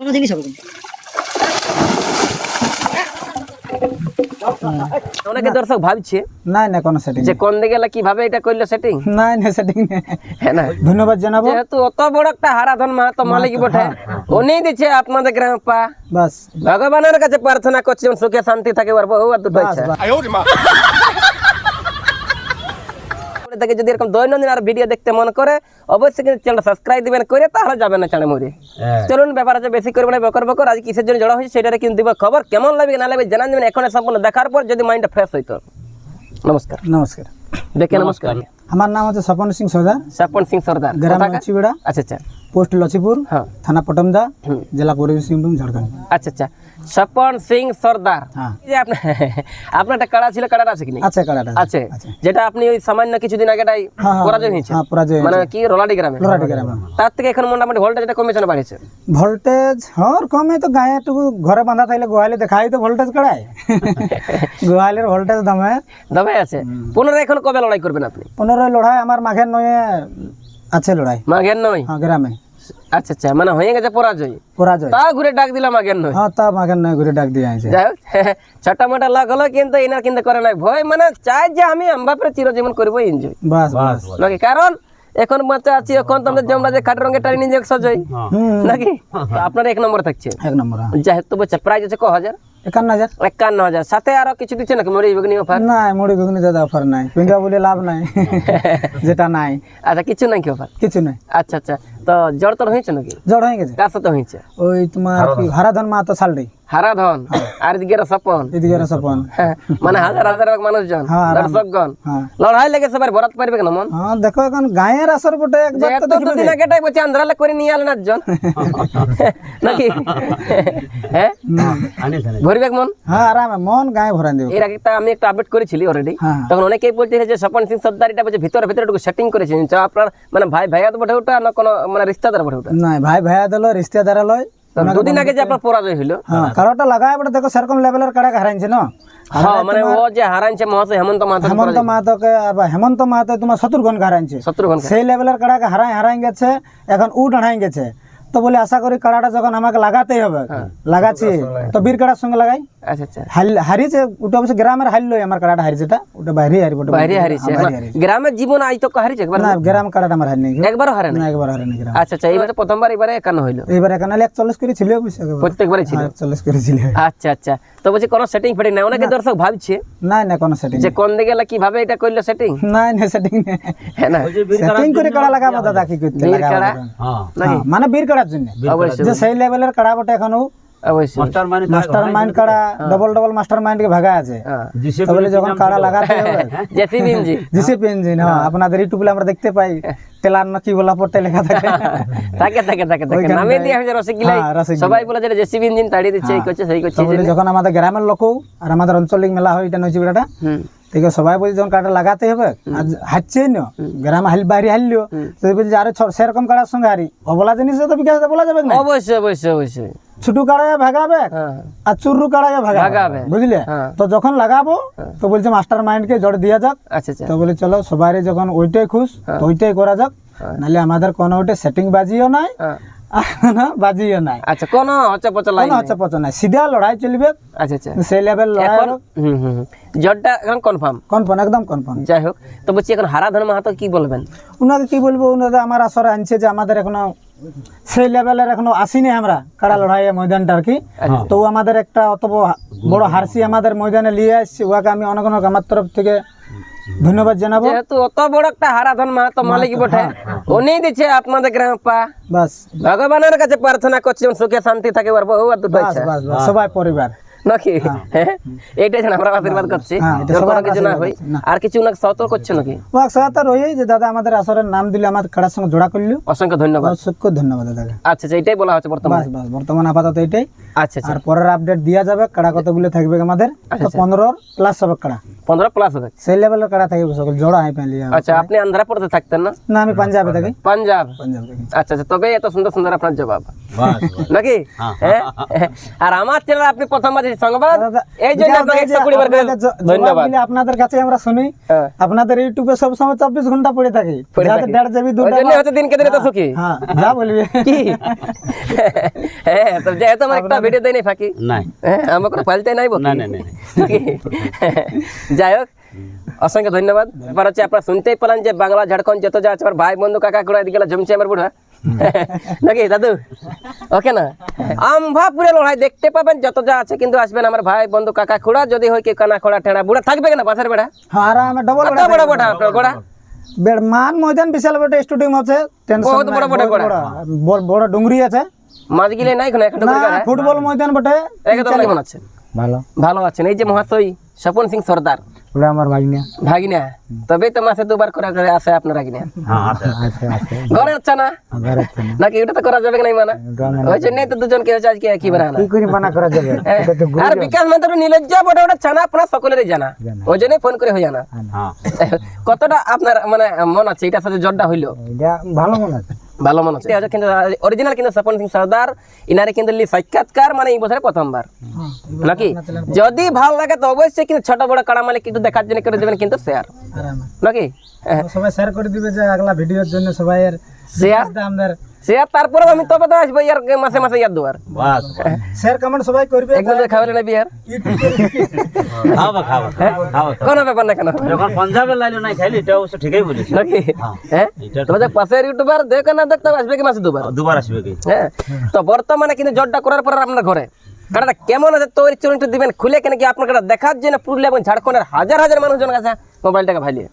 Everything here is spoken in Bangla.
কোনো জিনিস হবে না। অনেকে দর্শক ভাবছে নাই না কোনো সেটিং যে কোন দিকে গেলে কীভাবে এটা করল সেটিং নাই না সেটিং হ্যাঁ না ধন্যবাদ জানাব। যেহেতু অত বড় একটা হারাধন মাহাতো মালিক বটে। উনি দিচ্ছে আপনাদের গ্রাম পা। বাস। ভগবানের কাছে প্রার্থনা করছি যেন সুখে শান্তি থাকে ওর বহু আর দুটো থেকে যদি এরকম দৈনন্দিন আর ভিডিও দেখতে মন করে অবশ্যই কিন্তু চ্যানেল সাবস্ক্রাইব দিবেন করে তাহলে যাবেন না চাঁড়ে মরে চলুন ব্যাপার আছে বেশি করবে না বকর বকর আজ কিসের জন্য জড়া হয়েছে সেটারে কিন্তু দিব খবর কেমন লাগবে না লাগবে জানান দেবেন এখন সম্পূর্ণ দেখার পর যদি মাইন্ডটা ফ্রেশ হইতো। নমস্কার। নমস্কার। দেখে নমস্কার। আমার নাম হচ্ছে স্বপন সিং সর্দার। সরপঞ্চ সিং সর্দার। গ্রাম? আচ্ছা আচ্ছা। পোস্ট লচিপুর হ্যাঁ। থানা পটমদা জেলা পূর্ব সিংভূম ঝাড়খণ্ড। আচ্ছা আচ্ছা। স্বপন সিং সর্দার। হ্যাঁ। যে আপনার একটা কাড়া ছিল কাড়াটা আছে কি? আছে কাড়াটা আছে। যেটা আপনি ওই সামান্য কিছুদিন আগে এটাই হ্যাঁ, হ্যাঁ, পরাজয় হয়েছে। হ্যাঁ পরাজয় মানে কি রোলাডি গ্রামে? লোরাটি গ্রামে। তার থেকে এখন মোটামুটি ভোল্টেজ এটা কমেছে না বাড়িয়েছে? ভোল্টেজ হর কমে তো গায়ে একটু ঘরে বাঁধা থাকলে গোয়ালে দেখাই তো ভোল্টেজ কাড়ায়। গোয়ালের ভোল্টেজ দমে। দমে আছে। পুনরায় এখন কবে লড়াই করবেন আপনি? পনেরো লড়াই আমার মাঘের নয়ে আছে লড়াই। মাঘের নয়? গ্রামে। আচ্ছা আচ্ছা মানে হয়ে গেছে পরাজয়? পরাজয়। তাও ঘুরে ডাক দিলাম মাঘের নয়। হ্যাঁ তা মাঘের নয় ঘুরে ডাক দিয়ে আইছে। যাই হোক ছোটা মোটা লাগ হলো কিন্তু এনার কিন্তু করে নাই। ভয় মানে চাই যে আমি আমবাপের চিরজীবন করব এনজয় বাস বাস। নাকি? কারণ এখন বাচ্চা আছি এখন তোমাদের জমরা যে খাট রঙের টানি নিজে সজয়। নাকি? আপনার এক নম্বর থাকছে। এক নম্বর হ্যাঁ। যাই হোক তো প্রাইজ আছে ক হাজার একান্ন হাজার। একান্ন হাজার। সাথে আরও কিছু দিচ্ছে নাকি? মরি বেগুনি অফার নাই মুড়ি দাদা অফার নাই। পিঙ্গা বলে লাভ নাই। যেটা নাই। আচ্ছা কিছু নাই কি অফার কিছু নাই। আচ্ছা আচ্ছা। তো জ্বর তোর হয়েছে নাকি? জড় হয়ে গেছে। কার সাথে হয়েছে? ওই তোমার কি হারাধন। মা তো সালডি হারাধন আর এদিকে সপন এদিকে সপন হ্যাঁ, মানে হাজার হাজার মানুষজন হ্যাঁ, দর্শকগণ। হ্যাঁ। লড়াই লেগে সবার ভরাত পারবে কেন মন? হ্যাঁ দেখো এখন গায়ের আসর বটে একবার তো দুদিন আগে বলছে আন্ধ্রালে করে নিয়ে আলেন একজন নাকি? হ্যাঁ? ভরবে মন হ্যাঁ আরামে মন গায়ে ভরাই দেব। এর আগে তা আমি একটা আপডেট করেছিলি অলরেডি হ্যাঁ তখন অনেকেই বলছে যে স্বপন সিং সর্দার এটা বলছে ভিতরে ভিতরে একটু সেটিং করেছেন আপনার মানে ভাই ভাইয়া তো বটে ওটা না কোনো মানে রিস্তাদার বটে ওটা? নাই ভাই ভাইয়া দিল রিস্তেদার লয়। দুদিন আগে যে আপনার পরাজয় হইল। হ্যাঁ কারোটা লাগায় দেখো সেরকম লেভেলের কাড়া হারাইছে না? হ্যাঁ মানে ও যে হারাইছে মহাশয় হেমন্ত মাহাতো হেমন্ত মাহাতোকে হেমন্ত মাহাতো তোমার শত্রুঘ্ন হারাইছে। শত্রুঘ্ন সেই লেভেলের কাড়াকে হারাই হারাই গেছে এখন উ হারাই গেছে। তো বলে আশা করি কাড়াটা যখন আমাকে লাগাতেই হবে। লাগাচ্ছি। তো বীর কাড়ার সঙ্গে লাগাই। আচ্ছা আচ্ছা। হারিয়েছে ওটা অবশ্য গ্রামের হারলো আমার কাড়াটা হারিয়েছে এটা ওটা বাইরে হারি ওটা বাইরে হারিয়েছে। গ্রামের জীবন আজ তো হারিয়েছে একবার? না গ্রাম কাড়াটা আমার হারিনি। একবারও হারে না না একবার হারিনি গ্রাম। আচ্ছা আচ্ছা এইবারে প্রথমবার এবারে একান্ন হইল। এইবার এখানে একচল্লিশ করে ছিল প্রত্যেকবারই ছিল। একচল্লিশ করে ছিল। আচ্ছা আচ্ছা। তো বলছি কোনো সেটিং ফেটিং নাই? অনেকে দর্শক ভাবছে না না কোনো সেটিং যে কোন দিকে গেলে কীভাবে এটা করল সেটিং নাই না সেটিং হ্যাঁ না। সেটিং করে কাড়া লাগাবো দাদা কি করতে বীর লাগাবো হ্যাঁ, মানে বীর কাড়ার জন্য। যে সেই লেভেলের কাড়া বটে এখনও অবশ্যই। মাস্টার মাইন্ড কাড়া ডবল ডবল মাস্টার মাইন্ড কে ভাগা আছে। হ্যাঁ। যখন কাড়া লাগাতে হবে জেসি বিনজি জিসিপি ইঞ্জিন হ্যাঁ আপনাদের ইউটিউবে আমরা দেখতে পাই টেলার না কি বলা পটে লেখা থাকে। থাকে থাকে থাকে থাকে। নামে দিয়ে। হয়েছে রসগিলাই হ্যাঁ, সবাই বলে ইঞ্জিন তাড়িয়ে দিচ্ছে এই করছে সেই করছে যখন আমাদের গ্রামের লোকও আর আমাদের আঞ্চলিক মেলা হয় এটা নইছি ঠিক সবাই বলছে যখন কাটা লাগাতে হবে আর হাঁটছে না গ্রামে হাল বাইরে হারলিও তো বলছে আরে সেরকম কাটার সঙ্গে হারি অবলা জিনিস তো বিকাশ বলা যাবে না অবশ্যই অবশ্যই অবশ্যই ছোটু কাড়ায় ভাগাবে আর চুরু কাড়ায় ভাগাবে। বুঝলে। তো যখন লাগাবো তো বলছে মাস্টার মাইন্ডকে জড় দিয়া যাক আচ্ছা আচ্ছা তো বলে চলো সবাই যখন ওইটাই খুশ ওইটাই করা যাক নাহলে আমাদের কোনো ওইটা সেটিং বাজিও নাই বাজিও নাই। আচ্ছা কোন হচ্ছে পচা লাইন কোনো হচ্ছে পচ নাই। সিধা লড়াই চলবে। আচ্ছা আচ্ছা। সেই লেভেল লড়াই হুম হুম। জটটা এখন কনফার্ম কনফার্ম একদম কনফার্ম যাই হোক তো বলছি এখন হারাধন মাহাতো কি বলবেন? ওনাকে কি বলব? ওনারা আমার আসরে আনছে যে আমাদের এখনও সেই লেভেলের এখনও আসিনি আমরা কাড়া লড়াই ময়দানটা আর কি। তো আমাদের একটা অত বড় হারসি আমাদের ময়দানে নিয়ে আসছে। ওকে আমি অনেক অনেক আমার তরফ থেকে ধন্যবাদ জানাব। যেহেতু অত বড় একটা হারাধন মাহাতো মালিক বটে উনি দিচ্ছে আপনাদের গ্রাম পা বাস। ভগবানের কাছে প্রার্থনা করছি সুখে শান্তি থাকে ওর বহু আর দুটো সবাই পরিবার। নাকি? হ্যাঁ। এইটাই যেন আমরা আশীর্বাদ করছি। হ্যাঁ, কোনো কিছু না হয় না। আর কিছু ওনাকে সতর্ক করছে নাকি? ওয়াক সহায়তা রয়েই যে দাদা আমাদের আসরের নাম দিলে আমাদের কাড়ার সঙ্গে জোড়া করল। অসংখ্য ধন্যবাদ। অসংখ্য ধন্যবাদ দাদাকে আচ্ছা আচ্ছা এটাই বলা হচ্ছে বর্তমানে। বর্তমান আপাতত এটাই আচ্ছা আচ্ছা। আর পরের আপডেট দেওয়া যাবে কাড়া কতগুলো থাকবে আমাদের? আচ্ছা, পনেরো প্লাস হবে কাড়া। পনেরো প্লাস হবে। সেই লেভেলের কাড়া থাকবে সকল জোড়া হাই পেলি আচ্ছা আপনি আন্ধ্রাপুরতে থাকতেন না? না আমি পাঞ্জাবে থাকি। পাঞ্জাব। পাঞ্জাব আচ্ছা আচ্ছা তবে এত সুন্দর সুন্দর আপনার জবাব। নাকি? হ্যাঁ? আর আমার চ্যানেল আপনি প্রথম বাজে সংবাদ? এই জন্য আপনাকে একশো কুড়ি বার আপনাদের ধন্যবাদ। আপনাদের কাছে আমরা শুনি। হ্যাঁ। আপনাদের ইউটিউবে সব সময় চব্বিশ ঘণ্টা পড়ে থাকি। দেড় জিবি ওই জন্য হচ্ছে দিনকে দিনে তো সুখী। হ্যাঁ যা বলবি। কি? হ্যাঁ তো যেহেতু আমার একটা ভিডিও দেয়নি ফাঁকি? নাই। হ্যাঁ আমার কোনো ফাইলটাই নাই না, না, না, না। যাই হোক অসংখ্য ধন্যবাদ। ব্যাপার হচ্ছে আপনারা শুনতেই পেলেন যে বাংলা ঝাড়খণ্ড যত যা আছে আমার ভাই বন্ধু কাকা করে এদিকে জমছে আমার বুড়া। নাকি দাদু? ওকে না? আমভাপুরে লড়াই দেখতে পাবেন যত যা আছে কিন্তু আসবেন আমার ভাই বন্ধু কাকা খুড়া যদি হয় কি কানা খোড়া টেড়া বুড়া থাকবে কেনা? বাসার বেড়া? হ্যাঁ আর আমি ডবল বড় বড় আপনার গোড়া বেড় মান ময়দান বিশাল বড় স্টেডিয়াম আছে টেনশন বহুত বড় বড় গোড়া। বড়। বড়। ডুঙ্গরি আছে। মাছ গিলে নাই কোনো একটা না ফুটবল ময়দান বটে। একদম কেমন আছেন? ভালো। ভালো আছেন। এই যে মহাশয় স্বপন সিং সর্দার। আমার ভাগিনা। ভাগিনা? তবে তো মাসে দুবার করে করে আসে আপনার ভাগিনা। হ্যাঁ ঘরে হচ্ছে না? আছে না। নাকি ওটা তো করা যাবে না মানা? ওই জন্যই তো দুজনকে হচ্ছে আজকে কি বানানা কি করে মানা করা যাবে? হ্যাঁ। আর বিকাশ মানে তো নিলজ্জা বটে ওটা ছানা আপনার সকলেরই জানা। ওই জন্যই ফোন করে হয়ে জানা হ্যাঁ। কতটা আপনার মানে মন আছে? এটার সাথে জটটা হইল। এটা ভালো মনে আছে। ভালো মনে হচ্ছে। কিন্তু অরিজিনাল কিন্তু স্বপন সিং সর্দার ইনারে কিন্তু লি সাক্ষাৎকার মানে এই বছরে প্রথমবার। নাকি যদি ভালো লাগে তো অবশ্যই কিন্তু ছোট বড় কাড়া মালিক কিন্তু দেখার জন্য করে দেবেন কিন্তু শেয়ার নাকি সবাই শেয়ার করে দিবে যে আগলা ভিডিওর জন্য সবাই শেয়ার আমাদের শেয়ার তারপরে আমি তবে তো আসব ইয়ার মাসে মাসে ইয়ার দুয়ার। বাস শেয়ার কমেন্ট সবাই করবে। একদম খাবার নেবি ইয়ার খাওয়া খাওয়া খাওয়া কোনো ব্যাপার না কেন? যখন পঞ্জাবের লাইন নাই খাইলি এটা অবশ্য ঠিকই বলিস নাকি? হ্যাঁ। তোমাদের পাশের ইউটিউবার দেখো না দেখতে আসবে কি মাসে দুবার? দুবার আসবে কি? হ্যাঁ? তো বর্তমানে কিন্তু জটটা করার পর আপনার ঘরে। কেমন আছে তৈরি চরিত্র দিবেন খুলে কেন কি আপনার কাটা দেখার জন্য পুরুলিয়া এবং ঝাড়খণ্ডের হাজার হাজার মানুষজন কাছে মোবাইলটাকে ভাইলিয়ে।